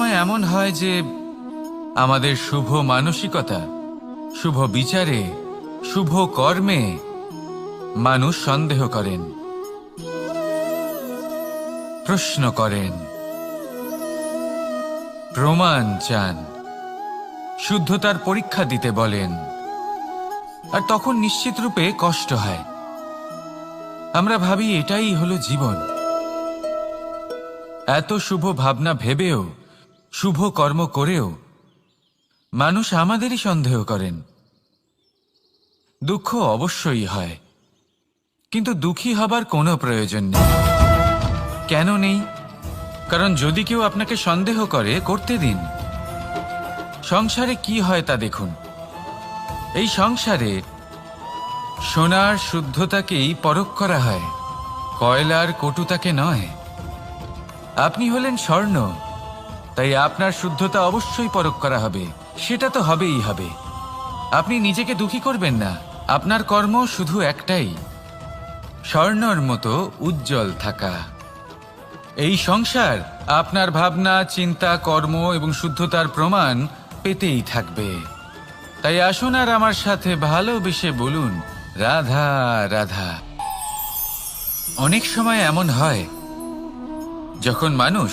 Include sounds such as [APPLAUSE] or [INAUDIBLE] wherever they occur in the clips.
সময় এমন হয় যে আমাদের শুভ মানসিকতা, শুভ বিচারে, শুভ কর্মে মানুষ সন্দেহ করেন, প্রশ্ন করেন, প্রমাণ চান, শুদ্ধতার পরীক্ষা দিতে বলেন। আর তখন নিশ্চিত রূপে কষ্ট হয়। আমরা ভাবি এটাই হলো জীবন। এত শুভ ভাবনা ভেবেও শুভ কর্ম করেও মানুষ আমাদেরই সন্দেহ করেন। দুঃখ অবশ্যই হয়, কিন্তু দুঃখী হবার কোনো প্রয়োজন নেই। কেন নেই? কারণ যদি কেউ আপনাকে সন্দেহ করে, করতে দিন। সংসারে কি হয় তা দেখুন। এই সংসারে সোনার শুদ্ধতাকেই পরখ করা হয়, কয়লার কটুতাকে নয়। আপনি হলেন স্বর্ণ। তাই আপনার শুদ্ধতা অবশ্যই পরখ করা হবে। সেটা তো হবেই হবে। আপনি নিজেকে দুঃখী করবেন না। আপনার কর্ম শুধু একটাই। স্বর্ণর মতো উজ্জ্বল থাকা। এই সংসার আপনার ভাবনা, চিন্তা, কর্ম এবং শুদ্ধতার প্রমাণ পেতেই থাকবে। তাই আসুন আর আমার সাথে ভালোবেসে বলুন, রাধা রাধা। অনেক সময় এমন হয়, যখন মানুষ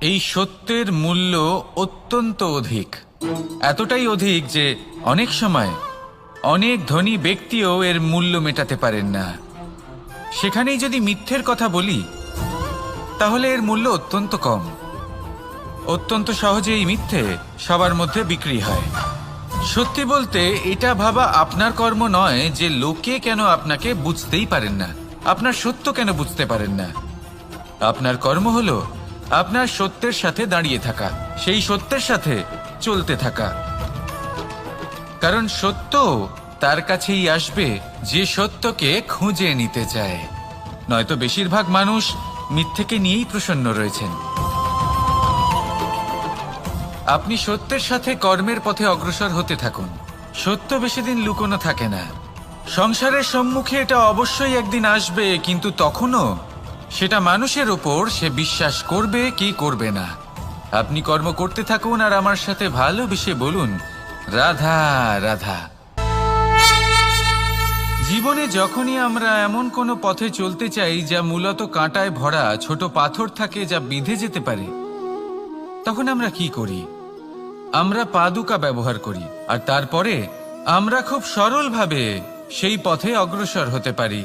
এই সত্যের মূল্য অত্যন্ত অধিক। এতটাই অধিক যে অনেক সময় অনেক ধনী ব্যক্তিও এর মূল্য মেটাতে পারেন না। সেখানেই যদি মিথ্যের কথা বলি, তাহলে এর মূল্য অত্যন্ত কম। অত্যন্ত সহজে এই মিথ্যে সবার মধ্যে বিক্রি হয়। সত্যি বলতে, এটা ভাবা আপনার কর্ম নয় যে লোকে কেন আপনাকে বুঝতেই পারেন না। আপনার সত্য কেন বুঝতে পারেন না? আপনার কর্ম হলো আপনার সত্যের সাথে দাঁড়িয়ে থাকা, সেই সত্যের সাথে চলতে থাকা। কারণ সত্য তার কাছেই আসবে, যে সত্যকে খুঁজে নিতে চায়। নয়তো বেশিরভাগ মানুষ মিথ্যেকে নিয়েই প্রসন্ন রয়েছেন। আপনি সত্যের সাথে কর্মের পথে অগ্রসর হতে থাকুন। সত্য বেশি দিন লুকোনো থাকে না। সংসারের সম্মুখে এটা অবশ্যই একদিন আসবে, কিন্তু তখনও সেটা মানুষের ওপর সে বিশ্বাস করবে কি করবে না। আপনি কর্ম করতে থাকুন আর আমার সাথে ভালোবেসে বলুন, রাধা রাধা। জীবনে যখনই আমরা এমন কোনো পথে চলতে চাই যা মূলত কাঁটায় ভরা ছোট পাথর থাকে যা বিঁধে যেতে পারে, তখন আমরা কি করি? আমরা পাদুকা ব্যবহার করি, আর তারপরে আমরা খুব সরলভাবে সেই পথে অগ্রসর হতে পারি।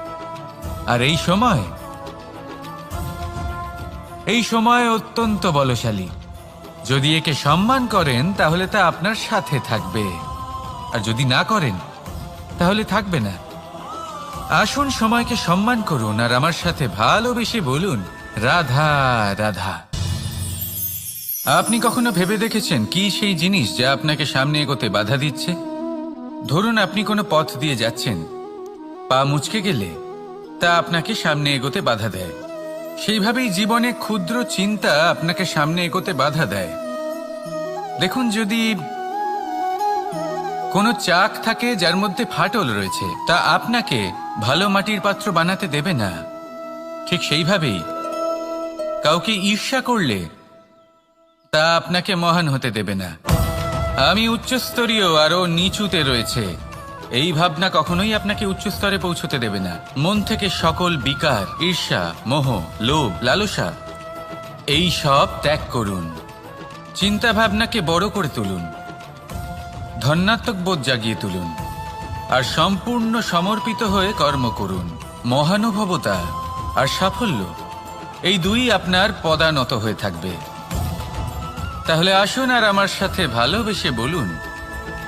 আর এই সময়? এই সময় অত্যন্ত বলশালী। যদি একে সম্মান করেন, তাহলে তা আপনার সাথে থাকবে। আর যদি না করেন, তাহলে থাকবে না। আসুন সময়কে সম্মান করুন, আর আমার সাথে ভালোবেসে বলুন, রাধা রাধা। আপনি কখনো ভেবে দেখেছেন কি সেই জিনিস যা আপনাকে সামনে এগোতে বাধা দিচ্ছে? ধরুন আপনি কোনো পথ দিয়ে যাচ্ছেন। পা মুচকে গেলে তা আপনাকে সামনে এগোতে বাধা দেয়। সেইভাবেই জীবনে ক্ষুদ্র চিন্তা আপনাকে সামনে এগোতে বাধা দেয়। দেখুন, যদি কোনো চাক থাকে যার মধ্যে ফাটল রয়েছে, তা আপনাকে ভালো মাটির পাত্র বানাতে দেবে না। ঠিক সেইভাবেই কাউকে ঈর্ষা করলে তা আপনাকে মহান হতে দেবে না। আমি উচ্চস্তরীয় আরও নিচুতে রয়েছে। এই ভাবনা কখনোই আপনাকে উচ্চ স্তরে পৌঁছতে দেবে না। মন থেকে সকল বিকার, ঈর্ষা, মোহ, লোভ, লালসা, এই সব ত্যাগ করুন। চিন্তা ভাবনাকে বড় করে তুলুন। ধন্যাত্মক বোধ জাগিয়ে তুলুন। আর সম্পূর্ণ সমর্পিত হয়ে কর্ম করুন। মহানুভবতা আর সাফল্য, এই দুই আপনার পদানত হয়ে থাকবে। তাহলে আসুন আর আমার সাথে ভালোবেসে বলুন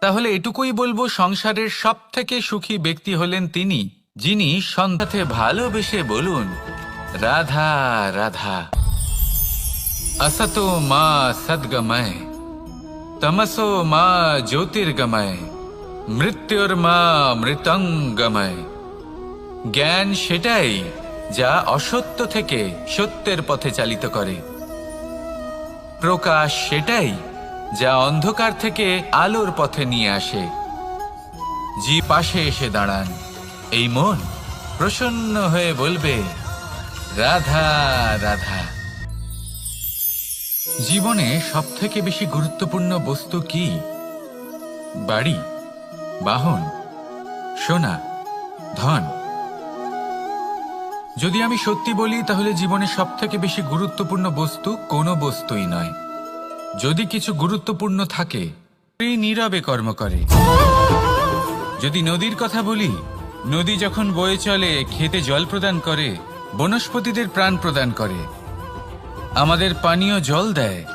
তাহলে এটুকুই বলবো সংসারের সব থেকে সুখী ব্যক্তি হলেন তিনি যিনি সন্ধ্যাতে ভালোবেসে বলুন রাধা রাধা असतो মা সদ্গময় তমসো মা জ্যোতির্গময় মৃত্যুর মা মৃতঙ্গময় জ্ঞান সেটাই যা অসত্য থেকে সত্যের পথে চালিত করে প্রকাশ সেটাই যা অন্ধকার থেকে আলোর পথে নিয়ে আসে। জি পাশে এসে দাঁড়ান। এই মন প্রসন্ন হয়ে বলবে, রাধা রাধা। জীবনে সব থেকে বেশি গুরুত্বপূর্ণ বস্তু কি? বাড়ি, বাহন, সোনা, ধন। যদি আমি সত্যি বলি, তাহলে জীবনে সব থেকে বেশি গুরুত্বপূর্ণ বস্তু কোনো বস্তুই নয়। যদি কিছু গুরুত্বপূর্ণ থাকে নীরবে কর্ম করে। যদি নদীর কথা বলি, নদী যখন বয়ে চলে, খেতে জল প্রদান করে, বনস্পতিদের প্রাণ প্রদান করে। আমাদের পানীয় জল দেয়।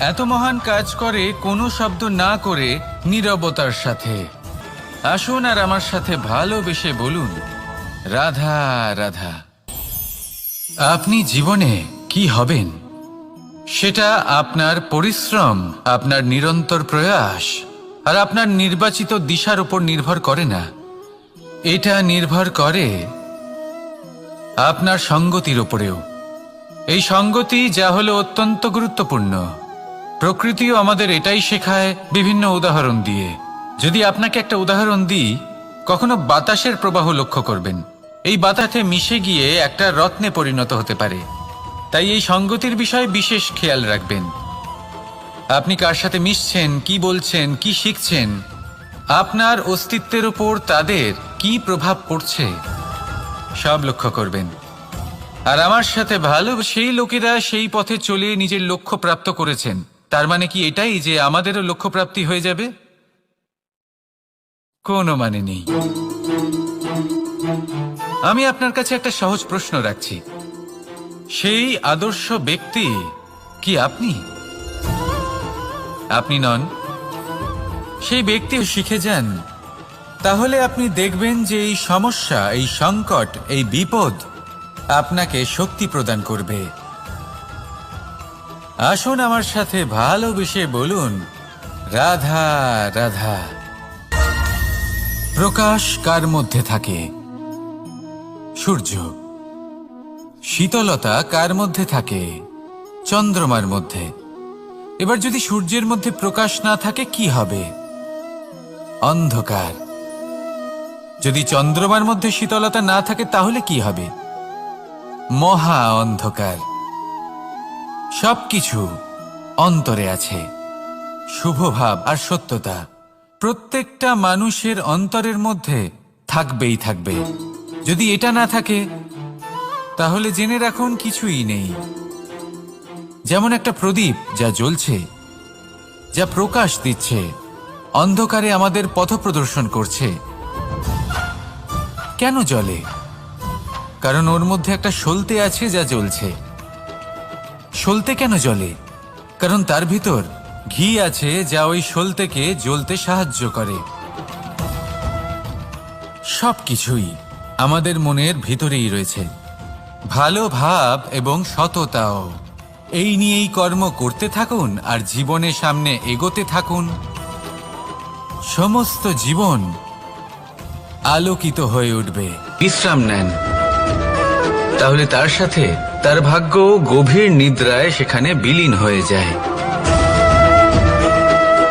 এত মহান কাজ করে, কোনো শব্দ না করে নীরবতার সাথে। আসুন আর আমার সাথে ভালোবেসে বলুন, রাধা রাধা। আপনি জীবনে কি হবেন? সেটা আপনার পরিশ্রম, আপনার নিরন্তর প্রয়াস, আর আপনার নির্বাচিত দিশার উপর নির্ভর করে না। এটা নির্ভর করে আপনার সঙ্গতির উপরেও। এই সঙ্গতি যা হলো অত্যন্ত গুরুত্বপূর্ণ। প্রকৃতিও আমাদের এটাই শেখায় বিভিন্ন উদাহরণ দিয়ে। যদি আপনাকে একটা উদাহরণ দিই, কখনো বাতাসের প্রবাহ লক্ষ্য করবেন। এই বাতাসে মিশে গিয়ে একটা রত্নে পরিণত হতে পারে। তাই এই সঙ্গতির বিষয়ে বিশেষ খেয়াল রাখবেন। আপনি কার সাথে মিশছেন, কি বলছেন, কি শিখছেন, আপনার অস্তিত্বের উপর তাদের কি প্রভাব পড়ছে, সব লক্ষ্য করবেন। আর আমার সাথে ভালো, সেই লোকেরা সেই পথে চলে নিজের লক্ষ্য প্রাপ্ত করেছেন। তার মানে কি এটাই যে আমাদেরও লক্ষ্য প্রাপ্তি হয়ে যাবে? কোনো মানে নেই। আমি আপনার কাছে একটা সহজ প্রশ্ন রাখছি। সেই আদর্শ ব্যক্তি কি আপনি? আপনি নন। সেই ব্যক্তি শিখে যান। তাহলে আপনি দেখবেন যে এই সমস্যা, এই সংকট, এই বিপদ আপনাকে শক্তি প্রদান করবে। আসুন আমার সাথে ভালোবেসে বলুন, রাধা রাধা। প্রকাশ কার মধ্যে থাকে? সূর্য। শীতলতা কার মধ্যে থাকে? চন্দ্রমার মধ্যে। এবার যদি সূর্যের মধ্যে প্রকাশ না থাকে, কি হবে? অন্ধকার। যদি চন্দ্রমার মধ্যে শীতলতা না থাকে, তাহলে কি হবে? মহা অন্ধকার। সবকিছু অন্তরে আছে। শুভভাব আর সত্যতা। প্রত্যেকটা মানুষের অন্তরের মধ্যে থাকবেই থাকবে। যদি এটা না থাকে তাহলে জেনে রাখুন কিছুই নেই। যেমন একটা প্রদীপ যা জ্বলছে, যা প্রকাশ দিচ্ছে, অন্ধকারে আমাদের পথ প্রদর্শন করছে। কেন জ্বলে? কারণ ওর মধ্যে একটা সলতে আছে যা জ্বলছে। সলতে কেন জ্বলে? কারণ তার ভিতর ঘি আছে যা ওই সলতেকে জ্বলতে সাহায্য করে। সব কিছুই আমাদের মনের ভিতরেই রয়েছে। ভালো ভাব এবং সততাও। এই নিয়েই কর্ম করতে থাকুন আর জীবনের সামনে এগোতে থাকুন। সমস্ত জীবন আলোকিত হয়ে উঠবে। বিশ্রাম নেন। তাহলে তার সাথে তার ভাগ্য গভীর নিদ্রায় সেখানে বিলীন হয়ে যায়।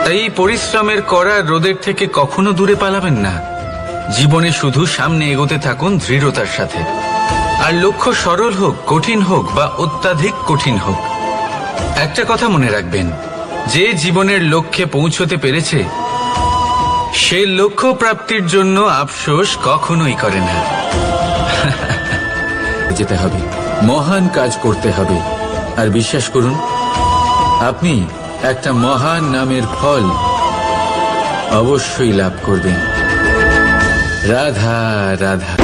তাই পরিশ্রমের করা রোদের থেকে কখনো দূরে পালাবেন না। জীবনে শুধু সামনে এগোতে থাকুন দৃঢ়তার সাথে। আর লক্ষ্য সরল হোক, কঠিন হোক বা অত্যাধিক কঠিন হোক। একটা কথা মনে রাখবেন, যে জীবনের লক্ষ্যে পৌঁছতে পেরেছে সে লক্ষ্য প্রাপ্তির জন্য আফসোস কখনোই করে না। [LAUGHS] যেতে হবে, মহান কাজ করতে হবে। আর বিশ্বাস করুন, আপনি একটা মহান নামের ফল অবশ্যই লাভ করবেন। রাধা রাধা।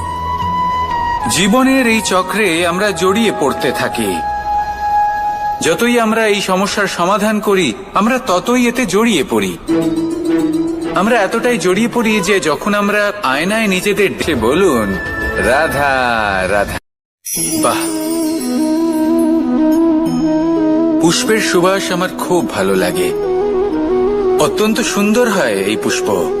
জীবনের এই চক্রে আমরা জড়িয়ে পড়তে থাকি। যতই আমরা এই সমস্যার সমাধান করি, আমরা ততই এতে জড়িয়ে পড়ি। আমরা এতটাই জড়িয়ে পড়ি যে যখন আমরা আয়নায় নিজেদের দেখে বলুন, রাধা রাধা। বাহ! পুষ্পের সুবাস আমার খুব ভালো লাগে। অত্যন্ত সুন্দর হয় এই পুষ্প।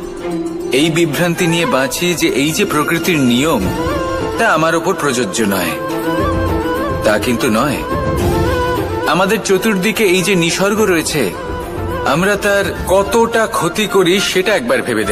এই বিভ্রান্তি নিয়ে বাঁচি যে এই যে প্রকৃতির নিয়ম, তা আমার ওপর প্রযোজ্য নয় তা কিন্তু নয় আমাদের চতুর্দিকে এই যে নিসর্গ রয়েছে, আমরা তার কতটা ক্ষতি করি সেটা একবার ভেবে।